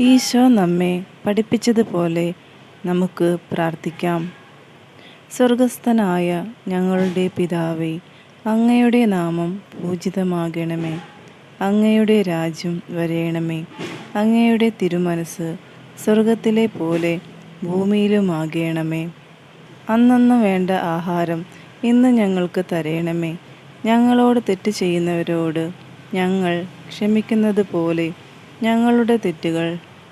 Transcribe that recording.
ഈശോ നമ്മെ പഠിപ്പിച്ചതുപോലെ നമുക്ക് പ്രാർത്ഥിക്കാം. സ്വർഗസ്ഥനായ ഞങ്ങളുടെ പിതാവേ അങ്ങയുടെ നാമം പൂജിതമാകണമേ. അങ്ങയുടെ രാജ്യം വരയണമേ അങ്ങയുടെ തിരുമനസ് സ്വർഗത്തിലെ പോലെ ഭൂമിയിലുമാകണമേ. അന്നന്ന് വേണ്ട ആഹാരം ഇന്ന് ഞങ്ങൾക്ക് തരയണമേ ഞങ്ങളോട് തെറ്റ് ചെയ്യുന്നവരോട് ഞങ്ങൾ ക്ഷമിക്കുന്നത് പോലെ ഞങ്ങളുടെ തെറ്റുകൾ